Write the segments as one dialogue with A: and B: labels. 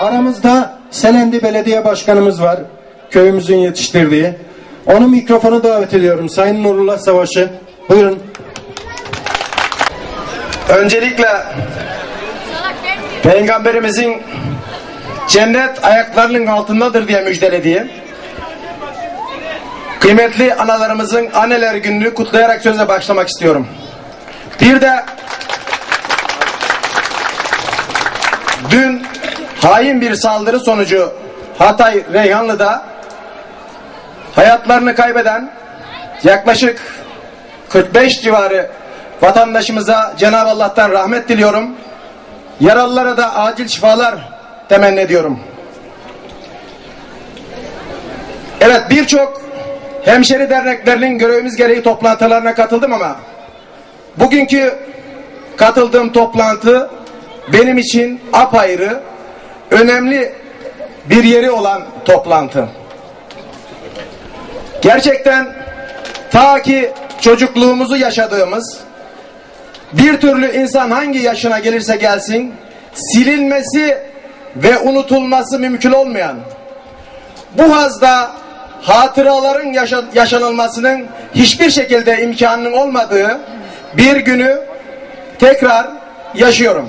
A: Aramızda Selendi Belediye Başkanımız var. Köyümüzün yetiştirdiği. Onun mikrofonu davet ediyorum. Sayın Nurullah Savaşı. Buyurun.
B: Öncelikle Peygamberimizin cennet ayaklarının altındadır diye müjdelediği kıymetli analarımızın anneler gününü kutlayarak söze başlamak istiyorum. Bir de dün hain bir saldırı sonucu Hatay Reyhanlı'da hayatlarını kaybeden yaklaşık 45 civarı vatandaşımıza Cenab-ı Allah'tan rahmet diliyorum. Yaralılara da acil şifalar temenni ediyorum. Evet birçok hemşeri derneklerinin görevimiz gereği toplantılarına katıldım ama bugünkü katıldığım toplantı benim için apayrı önemli bir yeri olan toplantı. Gerçekten ta ki çocukluğumuzu yaşadığımız bir türlü insan hangi yaşına gelirse gelsin silinmesi ve unutulması mümkün olmayan bu hazda hatıraların yaşa yaşanılmasının hiçbir şekilde imkanının olmadığı bir günü tekrar yaşıyorum.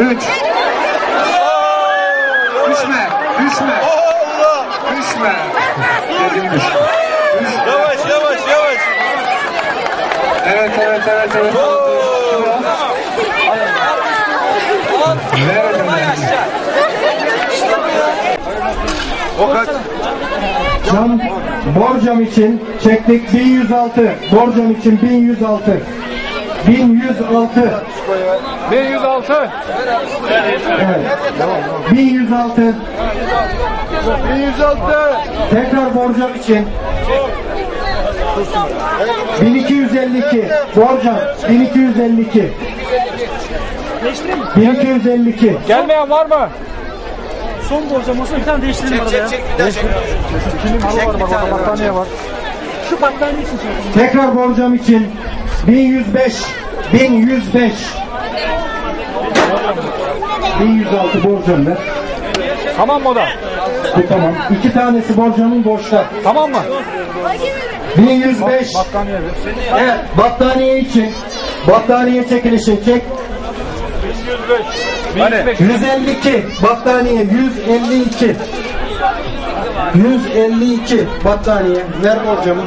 C: üç. Düşme, düşme. Düşme. Dedim düş. Düş.
D: Yavaş yavaş yavaş.
C: Evet, evet, evet, evet. Ver elini.
D: O kaç?
A: Cam, borcam için çektik 1106. Borcam için 1106. 1106.
C: 1106.
A: Evet. 1106.
D: 106.
A: Tekrar borcam için 1252 borcam 1252 1252
C: Gelmeyen var mı?
E: Son borcam olsa bir tane değiştirelim arada ya.
C: Kilim halı var bak orada battaniye var.
E: Şu battaniye için yapalım.
A: tekrar borcam için 1105 1105 1106 borcam ver.
C: Tamam mı da?
A: bu tamam. İki tanesi borcamın boşta
C: Tamam mı?
A: 1105
C: Battaniye ver.
A: evet battaniye için. Battaniye çekilişi çek.
C: 105.
A: 152 battaniye 152 152 battaniye. Ver borcamı